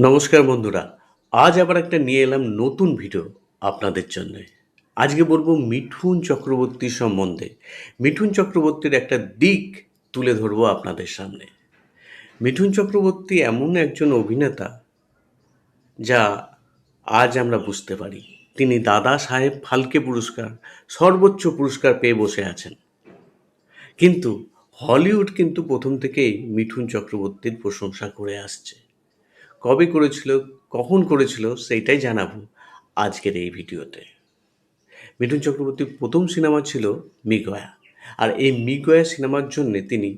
নমস্কার বন্ধুরা, আজ আবার একটা নিয়ে এলাম নতুন ভিডিও আপনাদের জন্য। আজকে বলব মিঠুন চক্রবর্তী সম্বন্ধে। মিঠুন চক্রবর্তীর একটা দিক তুলে ধরবো আপনাদের সামনে। মিঠুন চক্রবর্তী এমন একজন অভিনেতা যা আজ আমরা বুঝতে পারি। তিনি দাদা সাহেব ফালকে পুরস্কার, সর্বোচ্চ পুরস্কার পেয়ে বসে আছেন। কিন্তু হলিউড কিন্তু প্রথম থেকেই মিঠুন চক্রবর্তীর প্রশংসা করে আসছে। কবে করেছিল, কখন করেছিল, সেইটাই জানাব আজকের এই ভিডিওতে। মিঠুন চক্রবর্তীর প্রথম সিনেমা ছিল মিগয়া আর এই মিগয়া সিনেমার জন্যে তিনি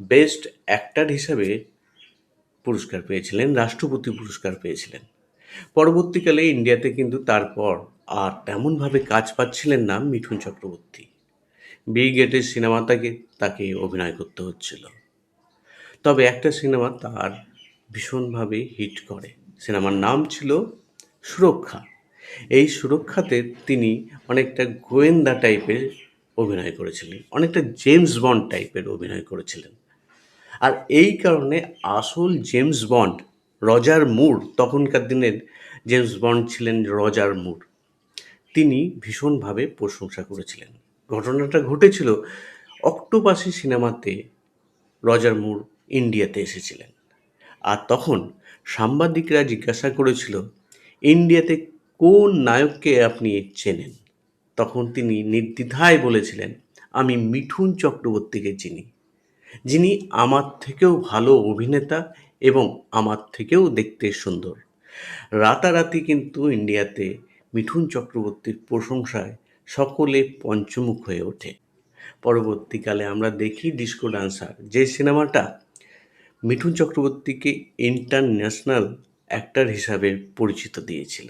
বেস্ট অ্যাক্টার হিসাবে পুরস্কার পেয়েছিলেন, রাষ্ট্রপতি পুরস্কার পেয়েছিলেন। পরবর্তীকালে ইন্ডিয়াতে কিন্তু তারপর আর তেমনভাবে কাজ পাচ্ছিলেন না মিঠুন চক্রবর্তী। বি গেটের সিনেমা তাকে তাকে অভিনয় করতে হচ্ছিল। তবে একটা সিনেমা তার ভীষণভাবে হিট করে। সিনেমার নাম ছিল সুরক্ষা। এই সুরক্ষাতে তিনি অনেকটা গোয়েন্দা টাইপের অভিনয় করেছিলেন, অনেকটা জেমস বন্ড টাইপের অভিনয় করেছিলেন। আর এই কারণে আসল জেমস বন্ড, রজার মুর, তখনকার দিনের জেমস বন্ড ছিলেন রজার মুর। তিনি ভীষণভাবে প্রশংসা করেছিলেন। ঘটনাটা ঘটেছিল অক্টোপাসি সিনেমাতে রজার মুর ইন্ডিয়াতে এসেছিলেন। আর তখন সাংবাদিকরা জিজ্ঞাসা করেছিল, ইন্ডিয়াতে কোন নায়ককে আপনি চেনেন? তখন তিনি নির্দ্বিধায় বলেছিলেন, আমি মিঠুন চক্রবর্তীকে চিনি। যিনি আমার থেকেও ভালো অভিনেতা এবং আমার থেকেও দেখতে সুন্দর। রাতারাতি কিন্তু ইন্ডিয়াতে মিঠুন চক্রবর্তীর প্রশংসায় সকলে পঞ্চমুখ হয়ে ওঠে। পরবর্তীকালে আমরা দেখি ডিস্কো ডান্সার যে সিনেমাটা মিঠুন চক্রবর্তীকে ইন্টারন্যাশনাল অ্যাক্টর হিসাবে পরিচিত দিয়েছিল।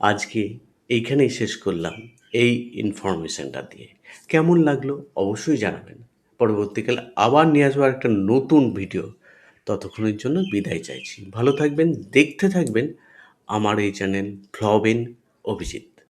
আজকে এইখানেই শেষ করলাম এই ইনফরমেশনটা দিয়ে। কেমন লাগল অবশ্যই জানাবেন। পরবর্তীকালে আবার নিয়ে আসব একটা নতুন ভিডিও। ততক্ষণের জন্য বিদায় চাইছি। ভালো থাকবেন, দেখতে থাকবেন আমার এই চ্যানেল ফ্লবেন অভিজিৎ।